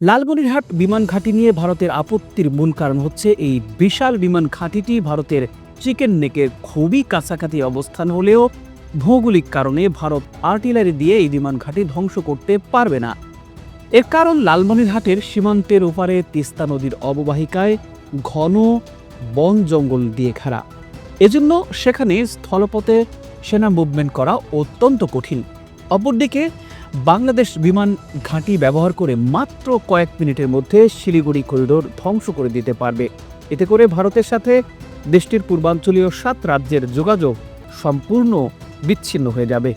লালমনিরহাট বিমান ঘাঁটি নিয়ে ভারতের আপত্তির মূল কারণ হচ্ছে এই বিশাল বিমান ঘাঁটিটি ভারতের চিকেন নেকের খুবই কাছাকাছি অবস্থান হলেও ভৌগোলিক কারণে ভারত আর্টিলারি দিয়ে এই বিমান ঘাঁটি ধ্বংস করতে পারবে না। এর কারণ লালমনিরহাটের সীমান্তের ওপারে তিস্তা নদীর অববাহিকায় ঘন বন জঙ্গল দিয়ে ঘেরা। এজন্য সেখানে স্থলপথে সেনা মুভমেন্ট করা অত্যন্ত কঠিন। অপরদিকে বাংলাদেশ বিমান ঘাঁটি ব্যবহার করে মাত্র কয়েক মিনিটের মধ্যে শিলিগুড়ি করিডোর ধ্বংস করে দিতে পারবে। এতে করে ভারতের সাথে দেশটির পূর্বাঞ্চলীয় সাত রাজ্যের যোগাযোগ সম্পূর্ণ বিচ্ছিন্ন হয়ে যাবে।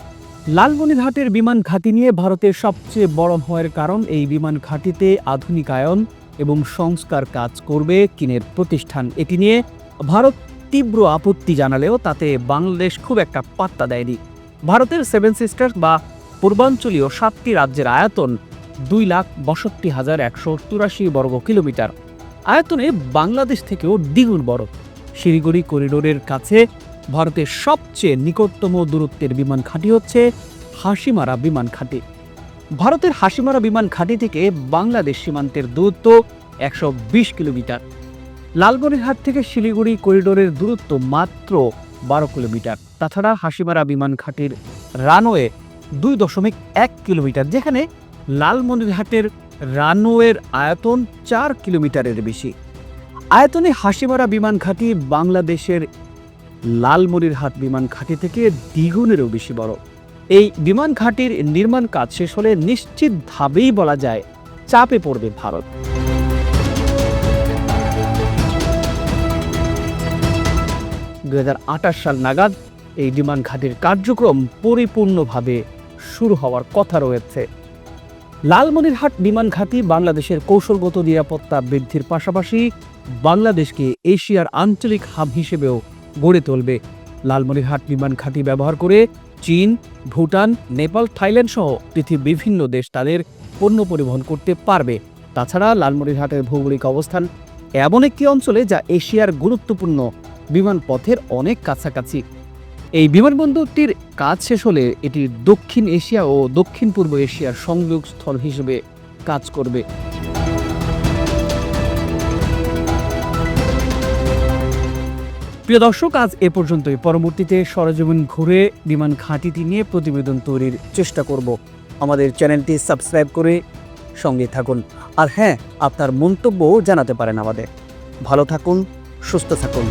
লালমনিরহাটের বিমান ঘাঁটি নিয়ে ভারতের সবচেয়ে বড় হওয়ার কারণ এই বিমান ঘাঁটিতে আধুনিকায়ন এবং সংস্কার কাজ করবে চীনের প্রতিষ্ঠান। এটি নিয়ে ভারত তীব্র আপত্তি জানালেও তাতে বাংলাদেশ খুব একটা পাত্তা দেয়নি। ভারতের সেভেন সিস্টার্স বা পূর্বাঞ্চলীয় সাতটি রাজ্যের আয়তন দুই লাখ বাষট্টি হাজার একশো চুরাশি বর্গ কিলোমিটার। আয়তনে বাংলাদেশ থেকেও দ্বিগুণ বড়। শিলিগুড়ি করিডোরের কাছে ভারতের সবচেয়ে নিকটতম দূরত্বের বিমান ঘাঁটি হচ্ছে হাসিমারা বিমান ঘাঁটি। ভারতের হাসিমারা বিমান ঘাঁটি থেকে বাংলাদেশ সীমান্তের দূরত্ব একশো বিশ কিলোমিটার। লালগড়িরহাট থেকে শিলিগুড়ি করিডোরের দূরত্ব মাত্র বারো কিলোমিটার। তাছাড়া হাসিমারা বিমান ঘাঁটির রানওয়ে দুই দশমিক এক কিলোমিটার, যেখানে লালমনিরহাটের রানওয়ের আয়তন চার কিলোমিটারের বেশি। আয়তনে হাসিমারা বিমান ঘাঁটি বাংলাদেশের লালমনিরহাট বিমান ঘাঁটি থেকে দ্বিগুণেরও বেশি বড়। এই বিমান ঘাঁটির নির্মাণ কাজ শেষ হলে নিশ্চিতভাবেই বলা যায় চাপে পড়বে ভারত। দুহাজার আঠাশ সাল নাগাদ এই বিমান ঘাঁটির কার্যক্রম পরিপূর্ণভাবে শুরু হওয়ার কথা রয়েছে। লালমনিরহাট বিমান ঘাঁটি বাংলাদেশের কৌশলগত নিরাপত্তা বৃদ্ধির পাশাপাশি বাংলাদেশকে এশিয়ার আঞ্চলিক হাব হিসেবেও গড়ে তুলবে। লালমনিরহাট বিমান ঘাঁটি ব্যবহার করে চীন, ভুটান, নেপাল, থাইল্যান্ড সহ পৃথিবীর বিভিন্ন দেশ তাদের পণ্য পরিবহন করতে পারবে। তাছাড়া লালমনিরহাটের ভৌগোলিক অবস্থান এমন একটি অঞ্চলে যা এশিয়ার গুরুত্বপূর্ণ বিমান পথের অনেক কাছাকাছি। এই বিমানবন্দরটির কাজ শেষ হলে এটি দক্ষিণ এশিয়া ও দক্ষিণ পূর্ব এশিয়ার সংযোগ স্থল হিসেবে কাজ করবে। প্রিয় দর্শক, আজ এ পর্যন্তই। পরবর্তীতে সরজমিন ঘুরে বিমান ঘাঁটিটি নিয়ে প্রতিবেদন তৈরির চেষ্টা করব। আমাদের চ্যানেলটি সাবস্ক্রাইব করে সঙ্গে থাকুন। আর হ্যাঁ আপনার মন্তব্য জানাতে পারেন আমাদের। ভালো থাকুন, সুস্থ থাকুন।